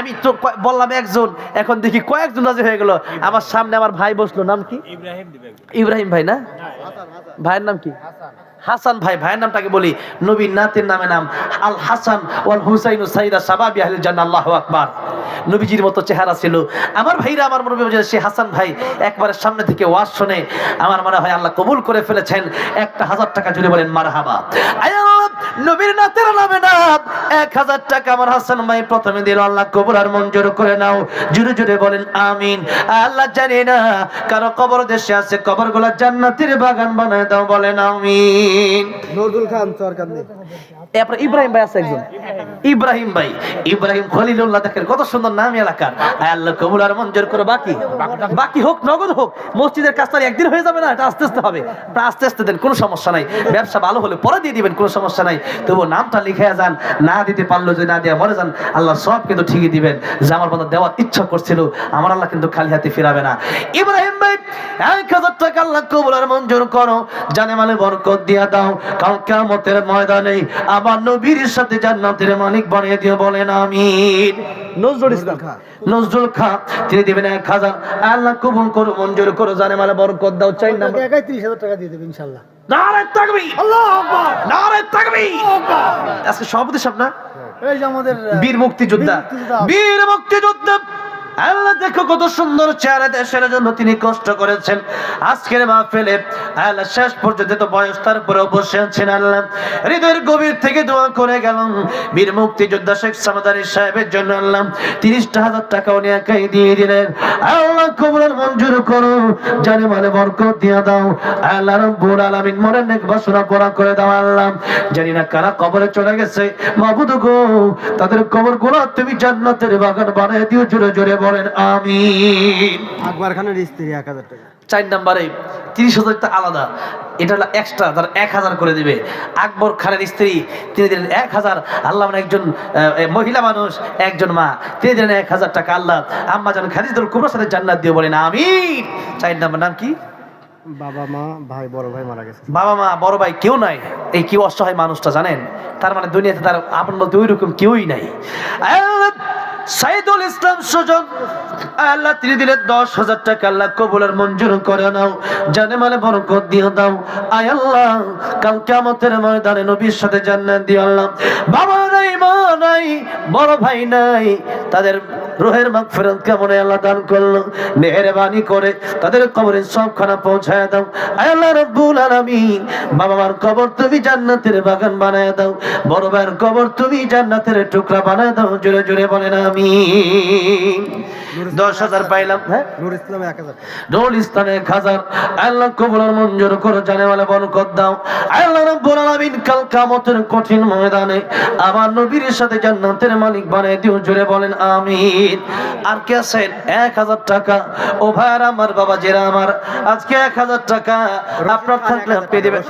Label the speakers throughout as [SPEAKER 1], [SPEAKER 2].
[SPEAKER 1] আমি তো বললাম একজন এখন দেখি কয়েকজন রাজি হয়ে গেল। আমার সামনে আমার ভাই বসল নাম কি? ইব্রাহিম ভাই না? ভাইয়ের নাম কি? হাসান। ভাই ভাইয়ের নামটাকে বলি। নবীর নাতের নামে নাম আল হাসান ওয়াল হুসাইন সাইদা সাবাবি আহলিল জান্নাহ আল্লাহু আকবার। নবীজির মতো চেহারা ছিল। আমার ভাইরা আমার মনে হয় সে হাসান ভাই একবারের সামনে থেকে ওয়াজ শুনে আমার মনে হয় আল্লাহ কবুল করে ফেলেছেন। একটা হাজার টাকা জুড়ে বলেন মারহাবা। আয় নবীর নাতের নামে নাম এক হাজার টাকা আমার হাসান ভাই প্রথমে দিল, আল্লাহ কবর আর মঞ্জুর করে নাও। জুড়ে জুড়ে বলেন, আমিন। আল্লাহ জানি না, কারও কবর দেশে আছে কবরগুলা জান্নাতের বাগান বানায় দাও, বলেন, আমিন।
[SPEAKER 2] নজরুল খান সরকান্দি
[SPEAKER 1] এরপর ইব্রাহিম ভাই আছে একজন। ইব্রাহিম ভাই ইব্রাহিম খলিলুল্লাহ দেখেন কত সুন্দর নাম এলাকার। আল্লাহ কবুল আর মঞ্জুর করে বাকি। বাকি হোক নগদ হোক মসজিদের কাজটা একদিন হয়ে যাবে না এটা আস্তে আস্তে হবে। আস্তে আস্তে দেন কোনো সমস্যা নাই। ব্যবসা ভালো হলে পরে দিয়ে দিবেন কোনো সমস্যা নাই। তবু নামটা লিখে যান না দিতে পারল যদি না দেওয়া মরে যান। আল্লাহ সব কিন্তু ঠিকই দিবেন। যে আমার মতো দেওয়ার ইচ্ছা করছিল আমার আল্লাহ কিন্তু খালি হাতে ফিরাবে না। ইব্রাহিম ভাই এক হাজার টাকা আল্লাহ কবুল আর মঞ্জুর করো। জানে মানে বরকত দিয়া দাও কাল কিয়ামতের ময়দানে আমার নবীর সাথে জান্নাতের মালিক বানিয়ে দিও বলেন আমিন। নজরুল ইসলাম। নজরুল খা। তিনি দিবেন এক হাজার। আল্লাহ কবুল করো মঞ্জুর করো জানে মানে বরকত দাও চাই না
[SPEAKER 2] একাই তিরিশ হাজার টাকা দিয়ে দেবে ইনশাল্লাহ
[SPEAKER 1] নারে আকবার! নারে তাকবীর! আজকে সভাপতি সাহেব না?
[SPEAKER 2] এই যে আমাদের
[SPEAKER 1] বীর মুক্তিযোদ্ধা।
[SPEAKER 2] বীর মুক্তিযোদ্ধা।
[SPEAKER 1] আল্লাহ, দেখো কত সুন্দর চেহারা দেশের জন্য তিনি কষ্ট করেছেন। আজকের মাহফিলে আল্লাহ, শেষ পর্যন্ত তো বয়স, তারপরেও বসে আছেন আল্লাহ। হৃদয়ের গভীর থেকে দোয়া করে গেলাম। বীর মুক্তিযোদ্ধা শেখ সামাদারি সাহেবের জন্য আল্লাহ, তিরিশটা হাজার টাকা উনি একাই দিয়ে দিলেন। আল্লাহ কবুলের মঞ্জুর করো। জানে মানে বরকত দিয়ে দাও। আল্লাহ, রব্বুল আলামিন মনের নেক বাসনা পুরা করে দাও আল্লাহ। জানি না কারা কবরে চলে গেছে। মাবুদ গো, তাদের কবরগুলো তুমি জান্নাতের বাগান বানিয়ে দিও, জোরে জোরে বলেন আমি
[SPEAKER 2] আকবর খানের স্ত্রী এক হাজার টাকা।
[SPEAKER 1] চার নাম্বারে তিরিশ হাজারটা আলাদা। এটা হলো এক্সট্রা তার এক হাজার করে দিবে। আকবর খানের স্ত্রী তিনি দিলেন এক হাজার। আল্লাহ মানে একজন মহিলা মানুষ একজন মা। তিনি দিলেন এক হাজার টাকা আল্লাহ। আম্মা যেন খাদিজুল কুবরার সাথে জান্নাত দিয়ে বলেন আমি চার নাম্বার নাম কি?
[SPEAKER 2] বাবা মা ভাই বড় ভাই মারা গেছে।
[SPEAKER 1] বাবা মা বড় ভাই কেউ নাই। এই কি অসহায় মানুষটা জানেন? তার মানে দুনিয়াতে তার আপন বলতে ওই রকম কেউই নাই। সাইদুল ইসলাম সুজন। আল্লাহ, তিনি দিলে দশ হাজার টাকা। আল্লাহ কবুলের মঞ্জুর করে নাও। জানে মানে বরকত দিয়ে দাও। আয় আল্লাহ, কাল কেমতের ময়দানে নবীর সাথে জান্নাত দিয়ে আল্লাহ। বাবা নাই, মা নাই, বড় ভাই নাই। তাদের রোহের মাগ ফেরত কেমন আল্লাহ দান করল? মেহরবানি করে তাদের কবরের সবখানা পৌঁছায় দাও। আয় আল্লাহ রব্বুল আলামিন। বাবা মার কবর তুমি জান্নাতের বাগান বানায় দাও। বড় ভাইয়ের কবর তুমি জান্নাতের টুকরা বানায় দাও। জোরে জোরে বলেন আমি দশ হাজার পাইলাম। হ্যাঁ?
[SPEAKER 2] নুর ইসলাম এক হাজার।
[SPEAKER 1] রোল ইসলামে খাজার আল্লাহ কবুল মঞ্জুর করো জানে বলে বরকত দাও। আল্লাহ রাব্বুল আলামিন কাল কিয়ামতের কঠিন ময়দানে আমার নবীর সাথে জান্নাতের মালিক বানিয়ে দিও। জোরে বলেন আমিন। আর কে আছেন এক হাজার টাকা। ও ভাইয়ার আমার বাবা জেরা আমার আজকে এক হাজার টাকা। আপনার থাকলে দেবেন।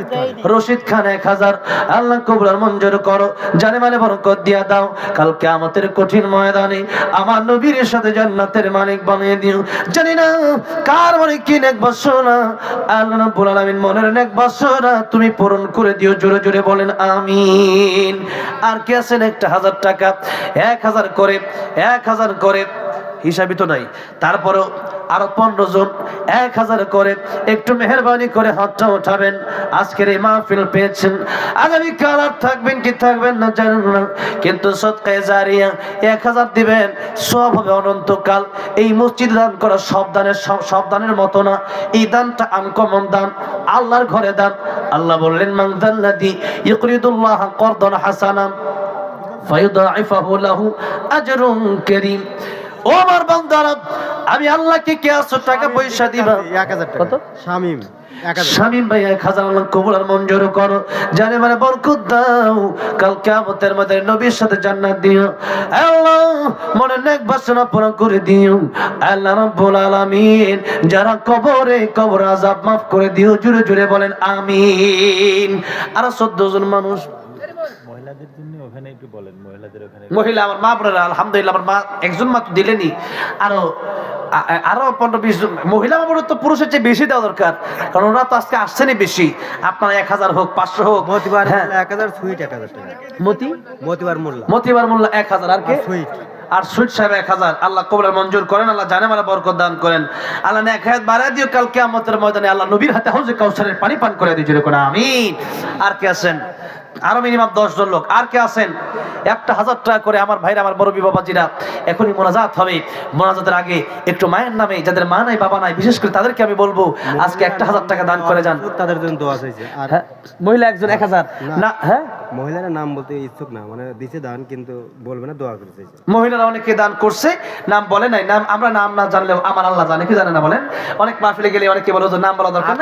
[SPEAKER 1] রশিদ খান। এক হাজার। আল্লাহ মঞ্জুর করো। জানে মানে বরকত দিয়া দাও। কাল কিয়ামতের কঠিন ময়দানে আমার নবীর সাথে জান্নাতের মালিক বানিয়ে দিও। জানি না কার মনে কি নেক বাসনা আল্লাহ রাব্বুল আলামিন মনের নেক বাসনা তুমি পূরণ করে দিও জোরে জোরে বলেন আমিন। আর কে আছেন একটা হাজার টাকা? এক হাজার করে এক হাজার করে, হিসাবই তো নাই। তারপরেও আরও পনেরো জন, এক হাজার করে, একটু মেহরবানি করে হাতটা উঠাবেন আজকের এই মাহফিল পেয়েছেন। আগামী কাল আর থাকবেন কি থাকবেন না জানেন না, কিন্তু সৎকায় জারিয়া এক হাজার দিবেন, সব হবে অনন্তকাল। এই মসজিদ দান করা সব দানের সব দানের মতো না, এই দানটা আনকমন দান, আল্লাহর ঘরে দান। আল্লাহ বললেন মাংদাল্লাদি ইকরিদুল্লাহ করদন হাসানাম ফায়ুদাইফাহু লাহু আজরুন কারীম। ও আমার বান্দারা আমি আল্লাহকে কে আসো টাকা পয়সা দিবা?
[SPEAKER 2] এক হাজার টাকা।
[SPEAKER 1] কত?
[SPEAKER 2] শামিম
[SPEAKER 1] শামিম ভাই এক হাজার আল্লাহ কবুল আর মঞ্জুর করো। জানে মানে বরকত দাও কাল কিয়ামতের মধ্যে নবীর সাথে জান্নাত দিও। আল্লাহ মনে নেক বাসনা পূরণ করে দিও। আল্লাহ রাব্বুল আলামিন যারা কবরে কবর আযাব মাফ করে দিও। জুড়ে জুড়ে বলেন আমিন। আর 14 জন মানুষ
[SPEAKER 3] মহিলাদের জন্য ওখানে একটু বলেন মহিলাদের ওখানে
[SPEAKER 1] মহিলা আমার মা বোনেরা আলহামদুলিল্লাহ আমার মা একজন মা তো দিলেনি। আরও আরও পনেরো বিশ জন মহিলা তো পুরুষের চেয়ে বেশি দেওয়া দরকার। কারণ ওরা তো আজকে আসছেনই বেশি। আপনার এক হাজার হোক পাঁচশো হোক
[SPEAKER 2] মতিবার
[SPEAKER 1] হ্যাঁ।
[SPEAKER 2] এক হাজার সুইট এক হাজার টাকা।
[SPEAKER 1] মতি?
[SPEAKER 2] মতিবার মোল্লা
[SPEAKER 1] মতিবার মোল্লা এক হাজার আর কে?
[SPEAKER 2] সুইট।
[SPEAKER 1] আর সুইট সাহেব এক হাজার। আল্লাহ কবুলের মঞ্জুর করেন আল্লাহ জানে মানে বরকত দান করেন। আল্লাহ এক হাত বাড়ায় দিও কালকে আমাদের ময়দানে আল্লাহ নবীর হাতে হাউজে কাউসারের পানি পান করে দিয়েছিল করে আমিন। আর কে আছেন? আরও মিনিমাম দশ জন লোক। আর কে আছেন? একটা হাজার টাকা করে আমার ভাইরা আমার বড় বাবাজিরা এখনই মোনাজাত হবে। মোনাজাতের আগে একটু মায়ের নামে যাদের মা নাই বাবা নাই বিশেষ করে তাদেরকে আমি বলব আজকে একটা হাজার টাকা দান করে যান।
[SPEAKER 2] তাদের জন্য দোয়া চাইছে। আর
[SPEAKER 1] হ্যাঁ মহিলা একজন এক হাজার। না হ্যাঁ?
[SPEAKER 2] মহিলারা নাম বলতে ইচ্ছুক না মানে দিছে দান কিন্তু বলবে না দোয়া করে চাইছে।
[SPEAKER 1] মহিলারা অনেকে দান করছে নাম বলে নাই নাম আমরা নাম না জানলেও আমার আল্লাহ জানে কি জানে না বলেন? অনেক মাহফিলে গেলে অনেকে বলে নাম বলা দরকার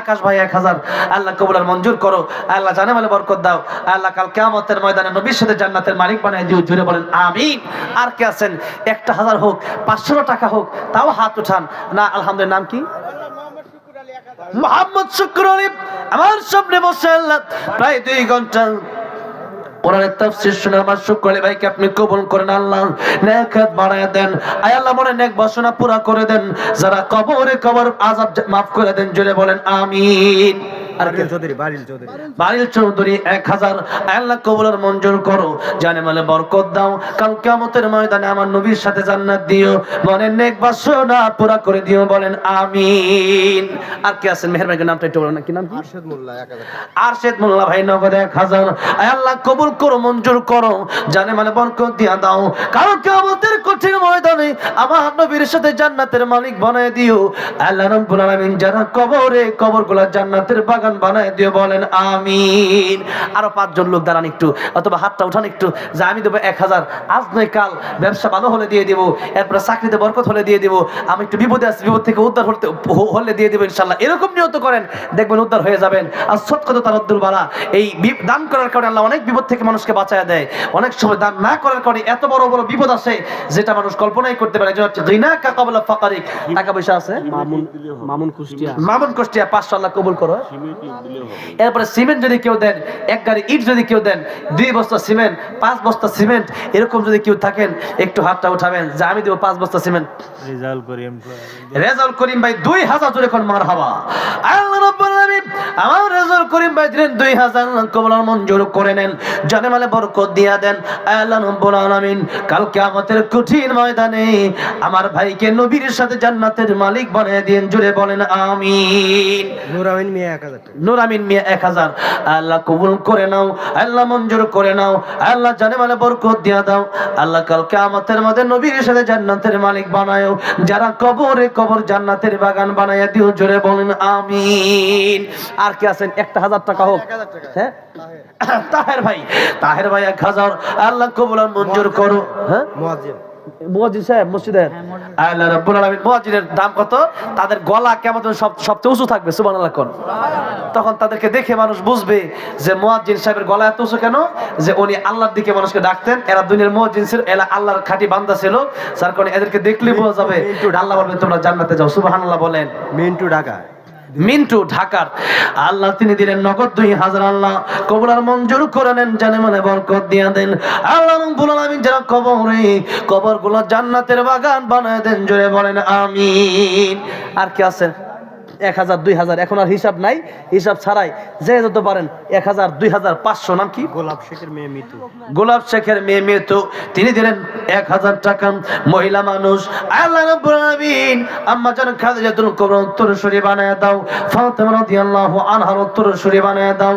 [SPEAKER 2] আকাশ
[SPEAKER 1] ভাই এক হাজার আল্লাহ কবুলার মঞ্জুর করো। আল্লাহ জানে বলে বরকত দাও। আল্লাহ কাল কেয়ামতের ময়দানে নবীর সাথে জান্নাতের মালিক বানায় দিও। জুড়ে বলেন, আমিন। আর কে আছেন? একটা হাজার হোক পাঁচশো টাকা হোক, তাও হাত উঠান। না, আলহামদুলিল্লাহ, নাম কি? মোহাম্মদ শুক্র আমার সামনে বসে আল্লাহ, প্রায় দুই ঘণ্টা। কোরআনের তাফসীর শুনে আমার শুক্র ভাইকে আপনি কবুল করেন, আল্লাহ নেক বাড়ায় দেন। আয় আল্লাহ মনে নেক বাসনা পুরা করে দেন। যারা কবরে কবর আযাব মাফ করে দেন, জুড়ে বলেন, আমিন। আর কে
[SPEAKER 2] চৌধুরী বারিল চৌধুরী।
[SPEAKER 1] বাড়ির চৌধুরী এক হাজার আল্লাহ কবুলের মঞ্জুর করো। জানে মানে বরকত দাও। কাল কেমতের ময়দানে আমার নবীর সাথে জান্নাত দিও। মনের নেক বাসনা পুরা করে দিও বলেন আমিন। আর কে আছেন? মেহেরবানি নামটা একটু বলেন। কি নাম কি?
[SPEAKER 2] মোল্লা এক হাজার টাকা।
[SPEAKER 1] আরশেদ মোল্লা ভাই নগদ এক হাজার। আয় আল্লাহ কবুল করো মঞ্জুর করো। জানে মানে বরকত দিয়া দাও। কারণ কেমতের কঠিন ময়দানে আমার নবীর সাথে জান্নাতের মালিক বানায় দিও। আল্লাহ রব্বুল আলামিন যারা কবরে কবরগুলা জান্নাতের বাগান বানায় দিও বলেন আমিন। আরও পাঁচজন লোক দাঁড়ান একটু অথবা হাতটা উঠান একটু যে আমি দেবো এক হাজার। আজ নয় কাল ব্যবসা ভালো হলে দিয়ে দিব এরপরে চাকরিতে বরকত হলে দিয়ে দিব আমি একটু বিপদে আছি বিপদ থেকে উদ্ধার হতে হলে দিয়ে দিব ইনশাল্লাহ এরকম নিয়ত করেন দেখবেন উদ্ধার হয়ে যাবেন। আর সৎকত তার অদ্দুর বালা এই দান করার কারণে আল্লাহ অনেক বিপদ থেকে মানুষকে বাঁচায় দেয়। অনেক সময় দান না করার কারণে এত বড় বড় বিপদ আসে যেটা মানুষ কল্পনাই করতে পারে যে হচ্ছে দুই না কাকাবলা ফাকারিক। টাকা পয়সা আছে?
[SPEAKER 2] মামুন মামুন কুষ্টিয়া।
[SPEAKER 1] মামুন কষ্টিয়া পাঁচশো আল্লাহ কবুল করো। এরপরে সিমেন্ট যদি কেউ দেন এক গাড়ি ইট যদি কেউ দেন দুই বস্তা সিমেন্ট পাঁচ বস্তা সিমেন্ট এরকম যদি কেউ থাকেন একটু হাতটা উঠাবেন যে আমি দেবো পাঁচ বস্তা সিমেন্ট।
[SPEAKER 3] করিম
[SPEAKER 1] ভাই দুই হাজার জোরে কোন মার আমার রেজাউল করিম ভাই দিলেন দুই হাজার কবলার মঞ্জুর করে নেন। জানে বরকত দিয়া দেন। আল্লাহ কালকে আমাদের কঠিন ময়দানে আমার ভাইকে নবীর সাথে জান্নাতের মালিক বানিয়ে দিন জুড়ে বলেন আমিন।
[SPEAKER 2] মিয়া
[SPEAKER 1] 1000 নুরামিন মিয়া এক হাজার। আল্লাহ কবুল করে নাও আল্লাহ মঞ্জুর করে নাও আল্লাহ জানে মানে বরকত দিয়া দাও। আল্লাহ কালকে আমাদের মধ্যে নবীর সাথে জান্নাতের মালিক বানায়ও। যারা কবরে কবর জান্নাতের বাগান বানাইয়া দিও জোরে বলেন আমিন। আর কি আছেন? একটা হাজার টাকা হোক। হ্যাঁ? তাহের ভাই তাহের ভাই এক হাজার। আল্লাহ কবুল মঞ্জুর করো। হ্যাঁ?
[SPEAKER 2] মুয়াজ্জিন
[SPEAKER 1] মুয়াজ্জিন সাহেব মসজিদের আল্লাহ রাব্বুল আলামিন মুয়াজ্জিনের দাম কত? তাদের গলা কেমন সব সবচেয়ে উঁচু থাকবে সুবহানাল্লাহ কোন। তখন তাদেরকে দেখে মানুষ বুঝবে যে মুয়াজ্জিন সাহেবের গলা এত উঁচু কেন? যে উনি আল্লাহর দিকে মানুষকে ডাকতেন এরা দুনিয়ার ছিল এরা আল্লাহর খাঁটি বান্দা ছিল। যার কারণে এদেরকে দেখলে বোঝা যাবে আল্লাহ বলবেন তোমরা জান্নাতে যাও। সুবহানাল্লাহ বলেন।
[SPEAKER 2] মিন্টু ঢাকা
[SPEAKER 1] মিন্টু, ঢাকার। আল্লাহ, তিনি দিলেন নগদ দুই হাজার। আল্লাহ কবরার মঞ্জুর করে নেন, জানে মানে বরকত দিয়া দেন। আল্লাহ রব্বুল আলামিন যারা কবরে গুলো জান্নাতের বাগান বানায় দেন, জোরে বলেন, আমিন। আর কি আছে? এক হাজার দুই হাজার। এখন আর হিসাব নাই। হিসাব ছাড়াই যে যত পারেন এক হাজার দুই হাজার পাঁচশো নাম কি?
[SPEAKER 2] গোলাপ শেখের মেয়ে মৃত্যু
[SPEAKER 1] গোলাপ শেখের মেয়ে মৃত্যু তিনি দিলেন এক হাজার টাকা। মহিলা মানুষ আল্লাহ রাব্বুল আলামিন আম্মা জান খাদিজাতুল কুবরা উত্তরসূরি বানায় দাও। ফাতেমা রাদিয়াল্লাহু আনহার উত্তরসূরি বানায় দাও।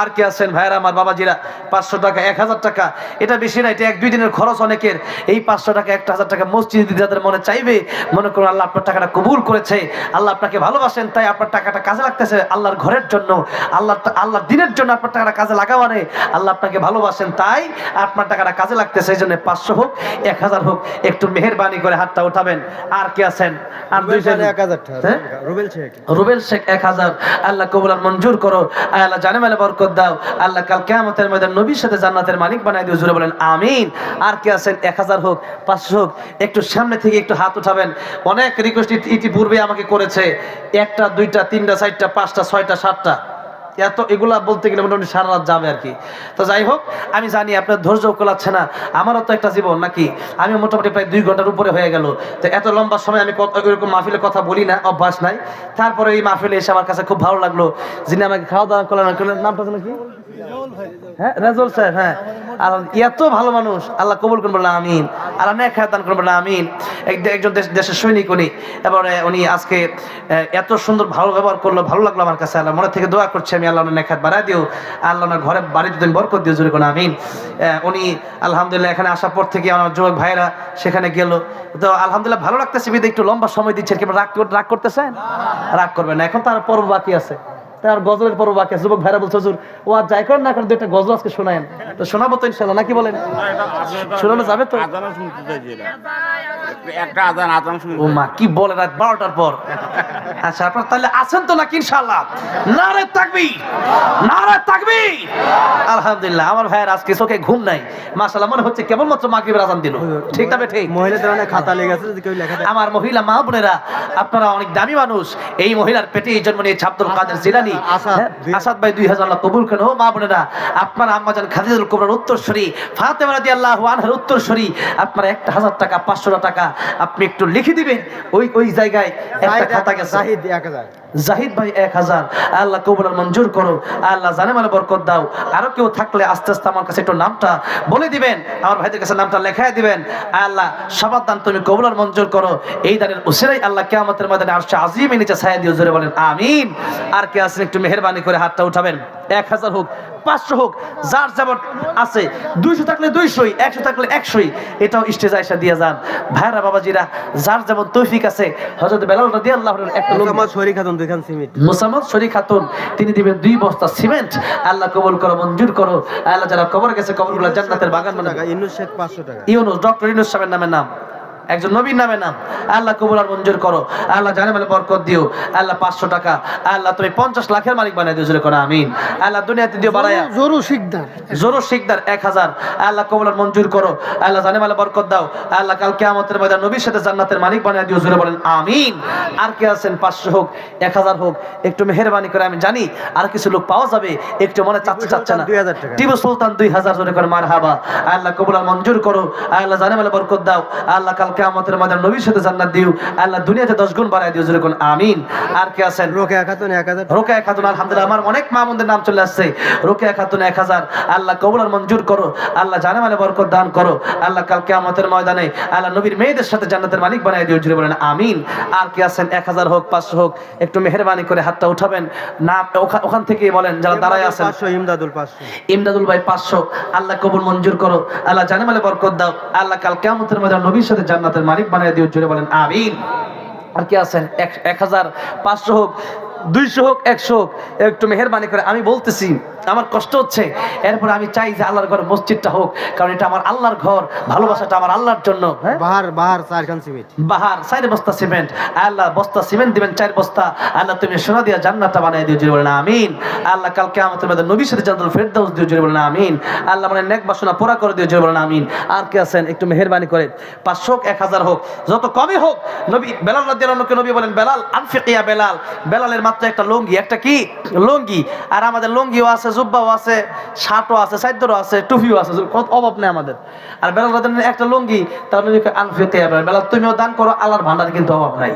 [SPEAKER 1] আর কি আছেন? ভাইরা আমার বাবাজিরা পাঁচশো টাকা এক হাজার টাকা। এটা বেশি না এটা এক দুই দিনের খরচ অনেকের। এই পাঁচশো টাকা একটা হাজার টাকা মসজিদ দিতে যাদের মনে চাইবে মনে করুন আল্লাহ আপনার টাকাটা কবুল করেছে আল্লাহ আপনাকে ভালোবাসেন তাই আপনার টাকাটা কাজে লাগতেছে আল্লাহর ঘরের জন্য আল্লাহ আল্লাহর দিনের জন্য আপনার টাকাটা কাজে লাগাওয়ানে আল্লাহ আপনাকে ভালোবাসেন তাই আপনার টাকাটা কাজে লাগতেছে এই জন্য পাঁচশো হোক এক হাজার হোক একটু মেহরবানি করে হাতটা উঠাবেন। আর কে আছেন? আর দুইজন
[SPEAKER 2] এক হাজার টাকা
[SPEAKER 1] হ্যাঁ?
[SPEAKER 2] রুবেল শেখ
[SPEAKER 1] রুবেল শেখ এক হাজার। আল্লাহ কবুল আর মঞ্জুর করো। আল্লাহ জানে মেলে বরকত দাও। আল্লাহ কাল কেয়ামতের ময়দান নবীর সাথে জান্নাতের মালিক বানাই দিয়ে জুড়ে বলেন, আমিন। আর কে আছেন? এক হাজার হোক, পাঁচশো হোক, একটু সামনে থেকে একটু হাত উঠাবেন। অনেক রিকোয়েস্ট ইতিপূর্বে আমাকে করেছে, একটা, দুইটা, তিনটা, চারটা, পাঁচটা, ছয়টা, সাতটা। এত এগুলা বলতে গেলে মোটামুটি সারা রাত যাবে আর কি। তো যাই হোক, আমি জানি আপনার ধৈর্য কোলাচ্ছে না, আমারও তো একটা জীবন নাকি? আমি মোটামুটি প্রায় দুই ঘণ্টার উপরে হয়ে গেল। তো এত লম্বা সময় আমি এরকম মাহফিলে কথা বলি না, অভ্যাস নাই। তারপরে এই মাহফিলে এসে আমার কাছে খুব ভালো লাগল। যিনি আমাকে খাওয়া দাওয়া করলেন নামটা কি? হ্যাঁ হ্যাঁ। আল্লাহ ঘরে বাড়িতে বরকত দিও, জোরে আমিন। উনি আলহামদুলিল্লাহ এখানে আসার পর থেকে আমার যুবক ভাইরা সেখানে গেল। তো আলহামদুলিল্লাহ ভালো লাগতেছে, বিদে একটু লম্বা সময় দিচ্ছেন কি রাগ রাগ করতেছেন? রাগ করবেন না, এখন তার পর্ব বাকি আছে। তার গজলের পর বাকি যুবক ভাইরা বলছে হুজুর ও আর যাই করেন না করেন দুইটা গজল আজকে শোনায়েন। তো শোনাবো তো ইনশাল্লাহ নাকি বলেন? শোনানো যাবে তো।
[SPEAKER 4] একটা আজান আজান শুনতে
[SPEAKER 1] ও মা কি বলে রাত বারোটার পর। আচ্ছা আপনার তাহলে আছেন তো নাকি নারে নারে আলহামদুলিল্লাহ আমার ভাইয়ের আজকে চোখে ঘুম নাই। মাশাল্লাহ মনে হচ্ছে আজান দিল। ঠিক না ঠিক?
[SPEAKER 2] মহিলাদের অনেক খাতা যদি কেউ লেখা
[SPEAKER 1] আমার মহিলা মা বোনেরা আপনারা অনেক দামি মানুষ। এই মহিলার পেটে জন্ম নিয়েছে আব্দুল কাদের জিলানি।
[SPEAKER 2] আসাদ,
[SPEAKER 1] হ্যাঁ, আসাদ ভাই দুই হাজার কবুল করেন। ও মা বোনেরা আপনার আম্মাজান খাদিজুল কুবরার উত্তরসূরি ফাতেমা রাদিয়াল্লাহু আনহার উত্তরসূরি। আপনার একটা হাজার টাকা পাঁচশো টাকা আপনি একটু লিখে দিবেন। ওই ওই জায়গায় একটা খাতা গেছে।
[SPEAKER 2] জাহিদ এক হাজার।
[SPEAKER 1] জাহিদ ভাই এক হাজার। আল্লাহ কবুল মঞ্জুর করো আল্লাহ জানে বরকত দাও। আরও কেউ থাকলে আস্তে আস্তে আমার কাছে একটু নামটা বলে দিবেন। আমার ভাইদের কাছে নামটা দিবেন। আল্লাহ সবার দান তুমি কবুল মঞ্জুর করো। এই দানের উসেরাই আল্লাহ কেয়ামতের ময়দানে আসছে আজিমে নিচে ছায়া দিয়ে জোরে বলেন, আমিন। আর কে আছেন একটু মেহরবানি করে হাতটা উঠাবেন। এক হাজার হোক। পাঁচশো হোক যার যেমন আছে। দুইশো থাকলে দুইশোই একশো থাকলে একশোই। এটাও স্টেজ আইসা দিয়ে যান। ভাইরা বাবাজিরা যার যেমন তৌফিক আছে হজরত বেলাল রাদি আল্লাহ একটা লোক
[SPEAKER 2] শরীফ খাতুন দুইখান সিমেন্ট।
[SPEAKER 1] মোসাম্মদ শরী খাতুন তিনি দিবেন দুই বস্তা সিমেন্ট। আল্লাহ কবুল করো মঞ্জুর করো। আল্লাহ যারা কবর গেছে কবরগুলো জান্নাতের বাগান বানাবে।
[SPEAKER 2] ইনুস শেখ পাঁচশো টাকা।
[SPEAKER 1] ইউনুস ডক্টর ইউনুস সাহেবের নামে নাম। একজন নবীর নামে নাম। আল্লাহ কবুল আর মঞ্জুর করো। আল্লাহ জানে মানে বরকত দিও। আল্লাহ পাঁচশো টাকা। আল্লাহ তুমি পঞ্চাশ লাখের মালিক বানাই দিও করো আমিন। আল্লাহ দুনিয়াতে দিও বাড়ায়া
[SPEAKER 5] জরু শিকদার।
[SPEAKER 1] জোরো শিকদার এক হাজার। আল্লাহ কবুল আর মঞ্জুর করো। আল্লাহ জানে মালে বরকত দাও। আল্লাহ কাল কেয়ামতের ময়দান নবীর সাথে জান্নাতের মালিক বানিয়ে দিও জোরে বলেন আমিন। আর কে আছেন? পাঁচশো হোক এক হাজার হোক। একটু মেহরবানি করে আমি জানি আর কিছু লোক পাওয়া যাবে। একটু মনে চাচ্ছে চাচ্ছে না।
[SPEAKER 2] 2000 টাকা।
[SPEAKER 1] টিপু সুলতান দুই হাজার জোরে করে মার হাবা আল্লাহ কবুল আর মঞ্জুর করো। আল্লাহ জানে মালে বরকত দাও। আল্লাহ কাল কেয়ামতের ময়দান নবীর সাথে জান্নাত দিও। আল্লাহ দুনিয়াতে দশ গুণ বাড়ায় দিও জোরে কোন আমিন। আর কে আছেন?
[SPEAKER 2] রোকেয়া খাতুন এক হাজার।
[SPEAKER 1] রোকেয়া খাতুন আলহামদুলিল্লাহ। আমার অনেক মামুনদের নাম চলে আসছে। রোকেয়া খাতুন এক হাজার। আল্লাহ কবুল আর মঞ্জুর করো। আল্লাহ জানে মানে বরকত দান করো। আল্লাহ কাল কেয়ামতের ময়দানে আল্লাহ নবীর মেয়েদের সাথে জান্নাতের মালিক বানাই দিও জুড়ে বলেন আমিন। আর কি আছেন? এক হাজার হোক পাঁচশো হোক একটু মেহরবানি করে হাতটা উঠাবেন। না ওখা- ওখান থেকে বলেন যারা দাঁড়ায় আছেন।
[SPEAKER 2] ইমদাদুল পাঁচশো।
[SPEAKER 1] ইমদাদুল ভাই পাঁচশো। আল্লাহ কবুল মঞ্জুর করো। আল্লাহ জানে মানে বরকত দাও। আল্লাহ কাল কেয়ামতের ময়দানে নবীর সাথে জান্নাতের মালিক বানিয়ে দিও জুড়ে বলেন আমিন। আর কি আছেন? এক হাজার পাঁচশো হোক। দুইশো হোক একশো হোক একটু মেহরবানি করে আমি বলতেছি আমার কষ্ট হচ্ছে। এরপর আমি চাই যে আল্লাহর ঘর মসজিদটা হোক কারণ এটা আমার আল্লাহর ঘর ভালোবাসাটা আমার আল্লাহর জন্য হ্যাঁ?
[SPEAKER 2] বাহার বাহার চারখান সিমেন্ট।
[SPEAKER 1] বাহার চার বস্তা সিমেন্ট। আল্লাহ বস্তা সিমেন্ট দিবেন চার বস্তা। আল্লাহ তুমি সোনা দিয়া জান্নাতটা বানাই দিও জুড়ে বলেন আমিন। আল্লাহ কালকে আমাদের মধ্যে নবীর সাথে জান্নাতুল ফেরদাউস দিও জুড়ে বলেন আমিন। আল্লাহ মানে নেক বাসনা পুরা করে দিও জুড়ে বলেন আমিন। আর কে আছেন? একটু মেহেরবানি করে। পাঁচশো হোক এক হাজার হোক যত কমই হোক নবী বেলাল রাদিয়াল্লাহু নবী বলেন বেলাল আনফিকিয়া বেলাল। বেলালের মাত্র একটা লুঙ্গি, একটা কি? লুঙ্গি। আর আমাদের লুঙ্গিও আছে, জুব্বাও আছে, শার্টও আছে সাইদ্দরও আছে, টুপিও আছে অভাব নেই আমাদের। আর বেলা একটা লুঙ্গি তাহলে আনফিতে বেলাল তুমিও দান করো, আল্লাহর ভান্ডার কিন্তু অভাব নাই।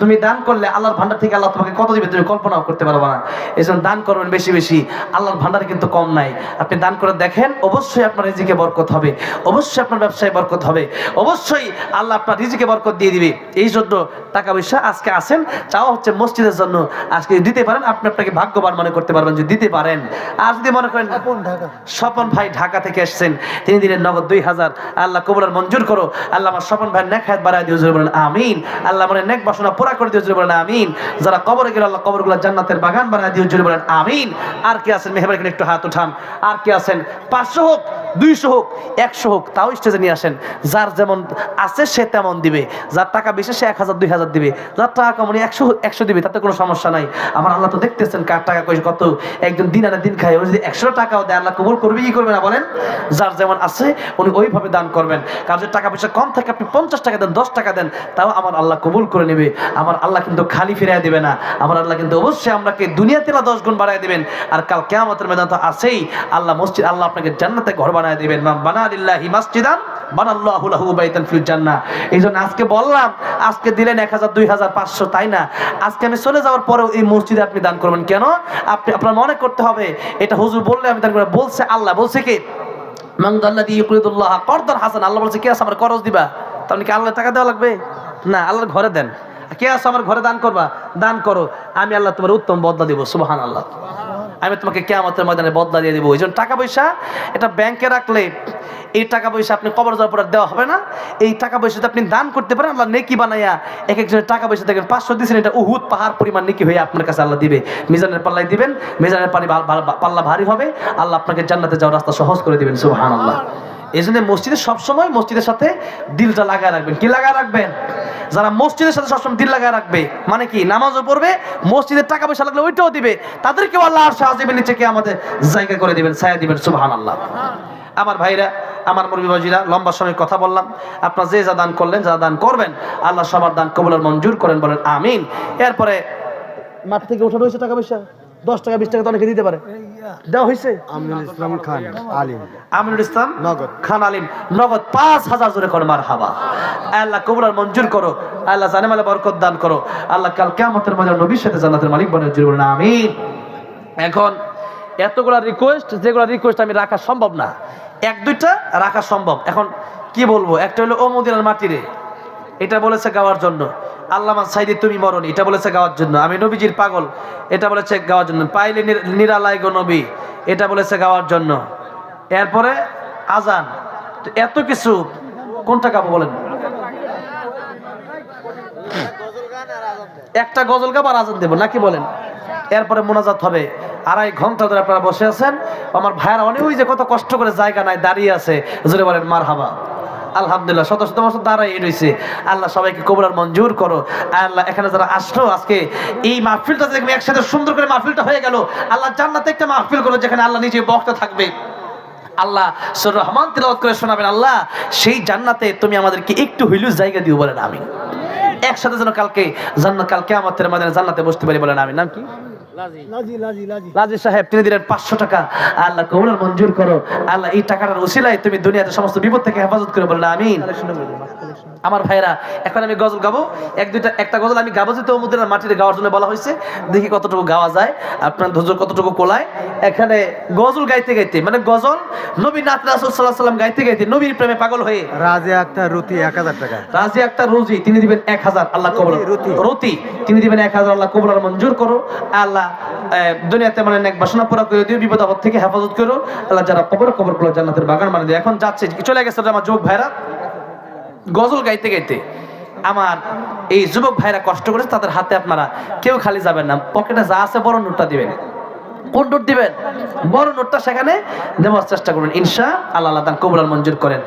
[SPEAKER 1] তুমি দান করলে আল্লাহর ভান্ডার থেকে আল্লাহ তোমাকে কত দিবে তুমি কল্পনাও করতে পারবে না। এই জন্য দান করবেন বেশি বেশি। আল্লাহর ভান্ডারে কিন্তু কম নাই। আপনি দান করে দেখেন অবশ্যই আপনার রিজিকে বরকত হবে। অবশ্যই আপনার ব্যবসায় বরকত হবে। অবশ্যই আল্লাহ আপনার রিজিকে বরকত দিয়ে দিবে। এই জন্য টাকা পয়সা আজকে আসেন চাওয়া হচ্ছে মসজিদের জন্য। আজকে দিতে পারেন আপনি আপনাকে ভাগ্যবান মনে করতে পারবেন যদি দিতে পারেন। আর যদি মনে করেন স্বপন ভাই ঢাকা থেকে এসেছেন তিনি দিলেন নগদ দুই হাজার। আল্লাহ কবুলার মঞ্জুর করো। আল্লাহ আমার স্বপন ভাই নেক হায়াত বাড়ায় জোরে বলেন আমিন। আল্লাহ মানে নেক বাসনা পুরা করে জোরে বলেন আমিন। যারা কবরে গেল আল্লাহ কবরগুলো জান্নাতের বাগান বানায় দিও, জোরে বলেন আমিন। আর কে আছেন মেহরবানি করে একটু হাত উঠান। আর কে আছেন? পাঁচশো হোক, দুইশো হোক, একশো হোক, তাও স্টেজে নিয়ে আসেন। যার যেমন আছে, সে তেমন দিবে। যার টাকা বেশি, সে এক হাজার, দুই হাজার দিবে। যার টাকা কম উনি একশো একশো দিবে, তাতে কোনো সমস্যা নাই। আমার আল্লাহ তো দেখতেছেন কার টাকা কই, কত। একজন দিন আনে দিন খায়, উনি যদি একশো টাকাও দেয়, আল্লাহ কবুল করবে, কি করবে না বলেন? যার যেমন আছে, উনি ওইভাবে দান করবেন। কারণ যদি টাকা পয়সা কম থাকে, আপনি পঞ্চাশ টাকা দেন, দশ টাকা দেন, তাও আমার আল্লাহ কবুল করে নেবে। আমার আল্লাহ কিন্তু খালি ফিরাই দেবে না। আমার আল্লাহ কিন্তু অবশ্যই আপনাকে দুনিয়াতে দশ গুণ বাড়ায় দিবেন। আর কাল কেয়ামতের মেদান তো আছেই। আল্লাহ মসজিদ, আল্লাহ আপনাকে জান্নাতে ঘর বানায় দিবেন। মান বানা লিল্লাহি মাসজিদান আজকে আমি চলে যাওয়ার এই আপনি দান করবেন। কেন? আপনি, আপনার মনে করতে হবে, এটা হুজুর বললে আমি দান করব। বলছে আল্লাহ বলছে আল্লাহ বলছে দিবা। তাহলে কি আল্লাহ টাকা দেওয়া লাগবে? না, আল্লাহর ঘরে দেন। কে আছে আমার ঘরে দান করবা? দান করো। আমি আল্লাহ তোমার উত্তম বদলা দিব সুবাহান আল্লাহ আমি তোমাকে কেয়ামতের ময়দানে বদলা দিয়ে দিব। এই জন্য টাকা পয়সা এটা ব্যাংকে রাখলে এই টাকা পয়সা আপনি কবর যাওয়ার পর দেওয়া হবে না। এই টাকা পয়সা যদি আপনি দান করতে পারেন, আল্লাহ নেকি বানাইয়া এক একজনের টাকা পয়সা দেখেন, পাঁচশো দিয়েছেন, এটা উহুদ পাহাড় পরিমাণ নেকি হয়ে আপনার কাছে আল্লাহ দিবে। মিজানের পাল্লাই দিবেন, মিজানের পানি পাল্লা ভারী হবে, আল্লাহ আপনাকে জান্নাতে যাওয়ার রাস্তা সহজ করে দিবেন সুবাহান আল্লাহ এই জন্য মসজিদে সবসময় মসজিদের সাথে দিলটা লাগায় রাখবেন। কি লাগায় রাখবেন? যারা মসজিদের সাথে সবসময় দিল লাগায় রাখবে মানে কি, নামাজও পড়বে, মসজিদের টাকা পয়সা লাগলে ওইটাও দিবে, তাদেরকেও আল্লাহ আর সাহায্যের নিচে কে আমাদের জায়গা করে দিবেন, ছায়া দিবেন সুবাহান আল্লাহ আমার ভাইরা, আমার মুরবি বাজিরা লম্বা সময় কথা বললাম, আপনার যে যা দান করলেন, যা দান করবেন, আল্লাহ সবার দান কবুলের মঞ্জুর করেন বলেন, আমিন। এরপরে মাঠ থেকে ওঠানো হয়েছে টাকা পয়সা, দশ টাকা, বিশ টাকা তো অনেকে দিতে পারে। দেওয়া হয়েছে
[SPEAKER 2] আমিনুল ইসলাম খান আলিম।
[SPEAKER 1] আমিনুল ইসলাম
[SPEAKER 2] নগদ।
[SPEAKER 1] খান আলিম। নগদ পাঁচ হাজার জোরে করো মার হাবা আল্লাহ কবুল মঞ্জুর করো। আল্লাহ জানে মালে বরকত দান করো। আল্লাহ কাল কেমতের মাঝে নবীর সাথে জান্নাতের মালিক বনে জুড়ে আমিন। এখন এতগুলা রিকোয়েস্ট যেগুলো রিকোয়েস্ট আমি রাখা সম্ভব না। এক দুইটা রাখা সম্ভব। এখন কি বলব? একটা হলো ও মদিনার মাটিরে। এটা বলেছে গাওয়ার জন্য। আল্লামা সাইদি তুমি মরণি এটা বলেছে গাওয়ার জন্য। আমি নবীজির পাগল, এটা বলেছে গাওয়ার জন্য। পাইলে নিরালায় গো নবী, এটা বলেছে গাওয়ার জন্য। এরপরে আজান। এত কিছু কোনটা গাবো বলেন? একটা গজল গাবো আর আজান দেবো, নাকি বলেন? এরপরে মোনাজাত হবে। আড়াই ঘণ্টা ধরে আপনারা বসে আছেন। আমার ভাইয়েরা অনেক ওই যে কত কষ্ট করে জায়গা নাই, দাঁড়িয়ে আছে। জোরে বলেন মার হাবা আলহামদুলিল্লাহ শত শত বছর দাঁড়াই রয়েছে। আল্লাহ সবাইকে কবুলার মঞ্জুর করো। আল্লাহ, এখানে যারা আসলো আজকে, এই মাহফিলটা দেখবে, একসাথে সুন্দর করে মাহফিলটা হয়ে গেল। আল্লাহ জান্নাতে একটা মাহফিল করো যেখানে আল্লাহ নিজে বক্তা থাকবে। আল্লাহ সুর রহমান তিলাওয়াত করে শোনাবেন, আল্লাহ, সেই জান্নাতে তুমি আমাদেরকে একটু হইলেও জায়গা দিও বলেন আমি একসাথে যেন কালকে জান্নাত কালকে আমাদের মাঝে জান্নাতে বসতে পারি বলেন আমি নাম কি? লাজি। সাহেব তিনি দিলেন পাঁচশো টাকা। আল্লাহ কবুল মঞ্জুর করো। আল্লাহ এই টাকাটার উসিলায় তুমি দুনিয়াতে সমস্ত বিপদ থেকে হেফাজত করে বললাম আমিন। আমার ভাইরা এখন আমি গজল গাবো। এক দুইটা একটা গজল আমি গাবো যেহেতু মুদিনার মাটিতে গাওয়ার জন্য বলা হয়েছে। দেখি কতটুকু গাওয়া যায়। আপনার ধৈর্য কতটুকু কোলায়। এখানে গজল গাইতে গাইতে মানে গজল নবী নাথ রাসুল সাল্লাহ সাল্লাম গাইতে গাইতে নবীর প্রেমে পাগল হয়ে
[SPEAKER 2] রাজে আক্তার রুতি এক হাজার টাকা।
[SPEAKER 1] রাজি আক্তার রোজি তিনি দিবেন এক হাজার আল্লাহ কবুল।
[SPEAKER 2] রতি।
[SPEAKER 1] তিনি দিবেন এক হাজার আল্লাহ কবুল আর মঞ্জুর করো। আল্লাহ দুনিয়াতে মানে নেক বাসনা পুরা করে দিও বিপদ আপদ থেকে হেফাজত করো আল্লাহ যারা কবর কবরগুলো জান্নাতের বাগান মানে দিও এখন যাচ্ছে চলে গেছে আমার যুবক ভাইরা। গজল গাইতে গাইতে আমার এই যুবক ভাইরা কষ্ট করেছে, তাদের হাতে আপনারা কেউ খালি যাবেন না। পকেটে যা আছে বড় নোটটা দিবেন। কোন নোট দিবেন? বড় নোটটা সেখানে দেওয়ার চেষ্টা করুন ইনশা আল্লাহ আল্লাহ দান কবুল আর মঞ্জুর করেন।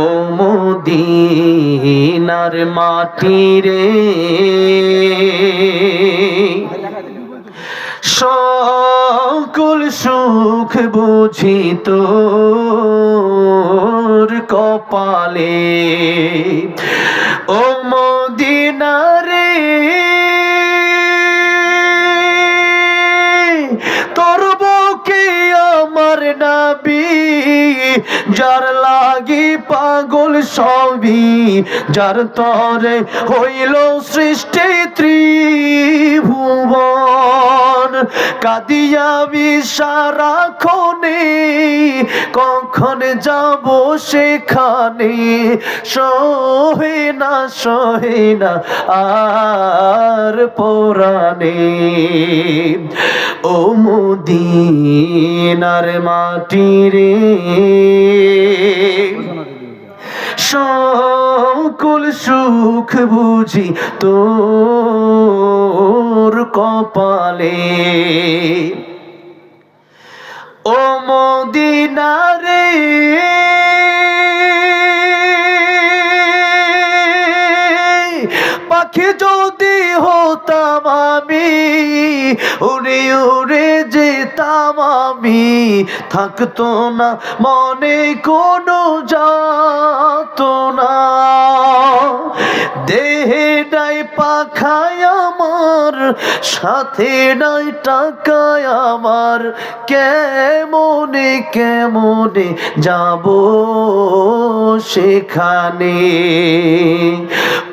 [SPEAKER 1] ও মদিনার মাটি রে সকল সুখ বুঝি তোর কপালে। ও মদিনারে তোর বুকে আমার নাবি যার লাগি পাগল সবই, যার তরে হইল সৃষ্টি ত্রিভুবন। কাদিয়া সারা খনে, কখন যাব সেখানে? সহে না সহে না, আর পোরানে ও মুদিনার মাটি রে সকল সুখ বুঝি তোর কপালে। ও মদিনারে পাখি যদি হতাম আমি উড়ে উড়ে যেতাম আমি। থাকতো না, মনে কোনো যাত না। দেহে নাই পাখায় আমার, সাথে নাই টাকায় আমার। কেমনে কেমনে যাব সেখানে?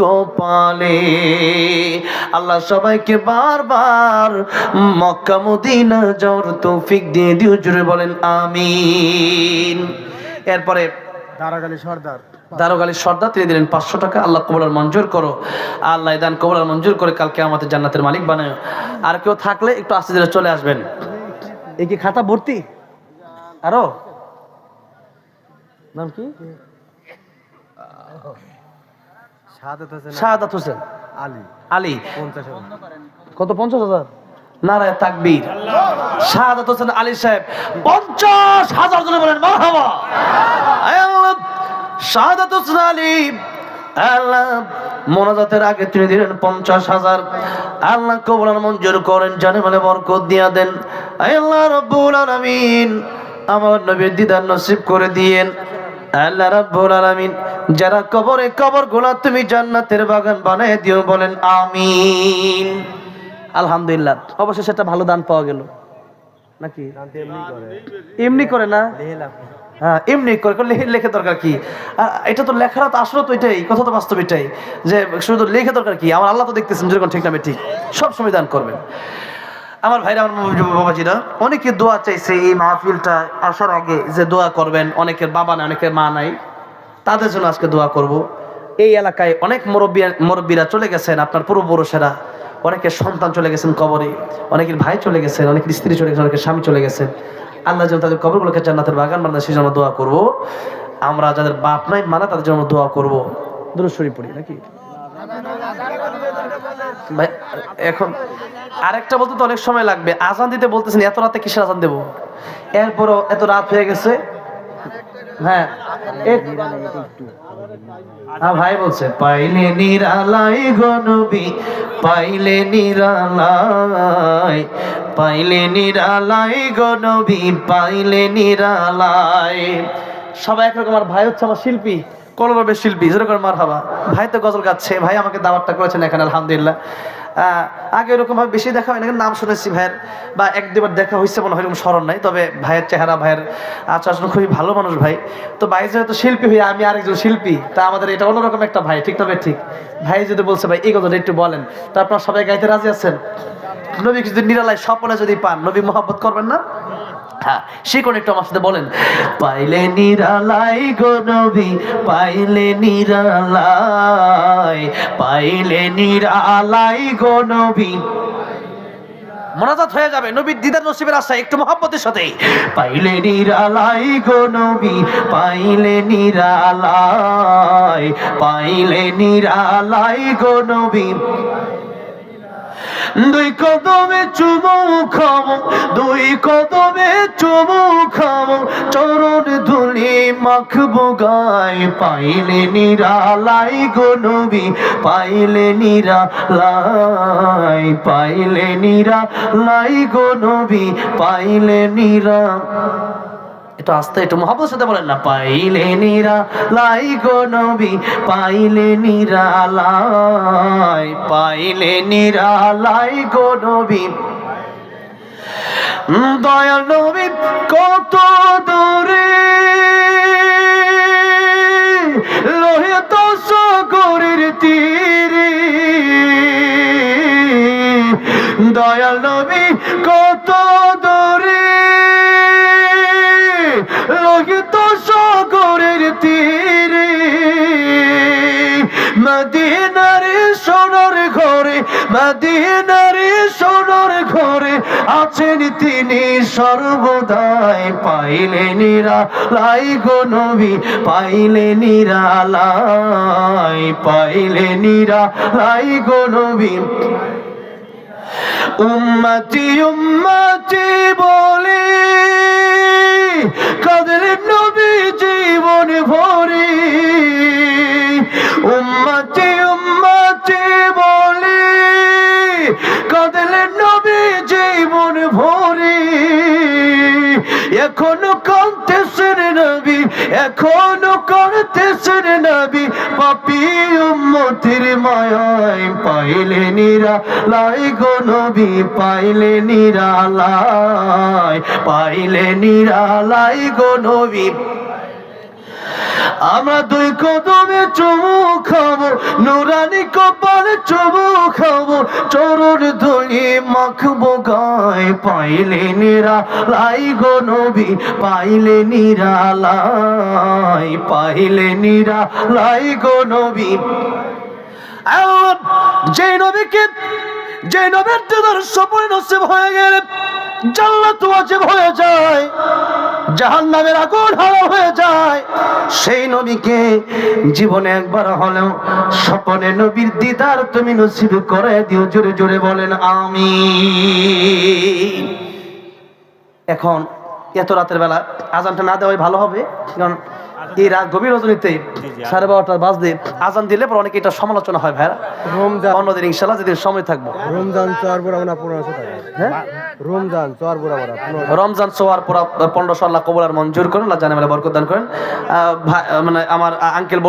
[SPEAKER 1] কপালে। আল্লাহ সবাইকে বারবার মক্কা মদিনা যাওয়ার তৌফিক দিয়ে দিও জুড়ে বলেন আমিন। এরপরে
[SPEAKER 2] দারাগালি সর্দার।
[SPEAKER 1] দারোগালির সর্দার তিনি দিলেন পাঁচশো টাকা। আল্লাহ কবলার মঞ্জুর করো। আল্লাহ দান কবলার মঞ্জুর করে কালকে আমাদের জান্নাতের মালিক বানায়। আর কেউ থাকলে একটু আস্তে ধীরে চলে আসবেন। এই কি খাতা ভর্তি? আরও? নাম কি?
[SPEAKER 2] শাহাদাত হোসেন আলী।
[SPEAKER 1] আলী।
[SPEAKER 2] পঞ্চাশ হাজার।
[SPEAKER 1] কত? পঞ্চাশ হাজার? নারায় তাকবীর। শাহাদাত হোসেন আলী সাহেব পঞ্চাশ হাজার জনে বলেন মারহাবা। শাহাদাত হোসেন আলী। আল্লাহ মোনাজাতের আগে তিনি দিলেন পঞ্চাশ হাজার। আল্লাহ কবুলার মঞ্জুর করেন জানে মানে বরকত দিয়া দেন। আল্লাহ রব্বুল আলামিন আমার নবীর দিদার নসিব করে দিয়েন। আল্লাহ রাব্বুল আলামিন, যারা কবরে তুমি জান্নাতের বাগান বানায় দিও বলেন, আমিন। আলহামদুলিল্লাহ ভালো দান পাওয়া গেল। নাকি?
[SPEAKER 2] এমনি করে
[SPEAKER 1] না? হ্যাঁ এমনি করে লেখে দরকার কি? এটা তো লেখাটা তো আসলে তো এটাই, কথা তো বাস্তব এটাই, যে শুধু লেখে দরকার কি? আমার আল্লাহ তো দেখতেছেন, যেরকম ঠিক নামে ঠিক। সব সময় দান করবেন। আমার ভাইরা, আমার বাবা- বাবাজিরা অনেকে দোয়া চাইছে এই মাহফিলটা আসার আগে যে দোয়া করবেন। অনেকের বাবা নাই, অনেকের মা নাই। তাদের জন্য আজকে দোয়া করব। এই এলাকায় অনেক মুরব্বী, মুরব্বীরা চলে গেছেন, আপনার পূর্বপুরুষেরা। অনেকের সন্তান চলে গেছেন কবরে, অনেকের ভাই চলে গেছেন, অনেকের স্ত্রী চলে গেছেন, অনেকের স্বামী চলে গেছেন। আল্লাহ যেন তাদের কবরগুলোকে জান্নাতের বাগান বানায় সেই জন্য দোয়া করব। আমরা যাদের বাপ নাই মানা তাদের জন্য দোয়া করব। শরীফ পড়ি, নাকি? ভাই, এখন আরেকটা বলতে তো অনেক সময় লাগবে। আজান দিতে বলতেছেন, এত রাতে কিসের আজান দেবো? এরপরও এত রাত হয়ে গেছে। হ্যাঁ হ্যাঁ ভাই বলছে, পাইলে নিরালাই গনবি পাইলে নিরালাই পাইলে নিরালাই গনবি পাইলে নিরালাই। সবাই একরকম আমার ভাই হচ্ছে আমার শিল্পী। কলরবের শিল্পী যেরকম মার হাবা ভাই তো গজল গাচ্ছে, ভাই আমাকে দাওয়াতটা করেছেন এখানে, আলহামদুলিল্লাহ। আগে এরকম ভাবে বেশি দেখা হয় না নাম শুনেছি ভাইয়ের, বা এক দুবার দেখা হয়েছে মনে হয় এরকম স্মরণ নাই, তবে ভাইয়ের চেহারা, ভাইয়ের আচার খুবই ভালো মানুষ ভাই। তো ভাই যেহেতু শিল্পী হয়ে আমি আরেকজন শিল্পী, তা আমাদের এটা অন্যরকম একটা ভাই, ঠিক তবে ঠিক। ভাই যদি বলছে, ভাই, এই কথাটা একটু বলেন। তো আপনারা সবাই গাইতে রাজি আছেন? নবী যদি নিরালায় স্বপ্নে যদি পান, নবী মোহাম্মত করবেন না? হ্যাঁ সে কোন একটু আমার সাথে বলেন। পাইলে নিরালাই গো নবী, পাইলে নিরালাই পাইলে নিরালাই গো নবী। মোনাজাত হয়ে যাবে, নবীর দিদার নসিবের আশায়, একটু মহাব্বতের সাথে। পাইলে নিরালাই গো নবী, পাইলে নিরালাই পাইলে নিরালাই গো নবী। দুই কদমে চুমু খাম দুই কদমে চুমু খাম চরণ ধুলি মাখবো গায়, পাইলে নিরালাই গো নবী, পাইলে নিরালাই পাইলে নিরালাই গো নবী, পাইলে নিরা একটু আস্তে একটু মহাব্বতের সাথে বলেন না পাইলে নিরা, লাই গো নবী, পাইলে নিরা লাই, পাইলে নিরা লাই গো নবী। দয়াল নবী, কত দূরে লোহিত সাগরের তীরে। দয়াল মদিনারি সোনার ঘরে আছেন তিনি সর্বদাই। পাইলে নিরা লাই গো নবী, পাইলে নিরা লাই পাইলে নিরা লাই গো নবী। উম্মতি উম্মতি বলে এখনও করতেছেন নবী, পাপি উম্মতির মায়ায় পাইলে নিরা লাই গো নবী পাইলে নিরা লাই পাইলে নিরা লাই গো নবী। আমরা দুই কদমে চুমু খাব, নুরানি কপালে চুমু খাব, চরুর ধুয়ে মাখবো গায়ে। পাইলে নিরা লাই গো নবী, পাইলে নিরা লাই, পাইলে নিরা লাই গো নবী। যে নবীকে যে নবীর দিদার সপনে নসিব হয়ে গেলে জান্নাত ওয়াজিব হয়ে যায়, জাহান্নামের আগুন হাওয়া হয়ে যায়। সেই নবীকে জীবনে একবার হলেও স্বপনে নবীর দিদার তুমি নসিব করে দিও, জোরে জোরে বলেন আমি এখন এত রাতের বেলা আজানটা না দেওয়াই ভালো হবে, কারণ এই রাত গভীর রজনীতে সাড়ে বারোটা বাজতে আজান দিলে পর অনেকে এটা সমালোচনা হয় ভাইরা
[SPEAKER 2] রমজান।
[SPEAKER 1] অন্যদিন ইনশাল্লাহ যেদিন সময় থাকব।
[SPEAKER 2] রমজান চর বুড়া মানে পনেরোশো টাকা
[SPEAKER 1] হ্যাঁ?
[SPEAKER 2] রমজান চোয়ার বুড়া মানে
[SPEAKER 1] রমজান সোয়ার পর পনেরো আল্লাহ কবুল আর মঞ্জুর করেন আল্লাহ জানে বরকদান করেন। আহ, ভাই- মানে আমার আঙ্কেল বলে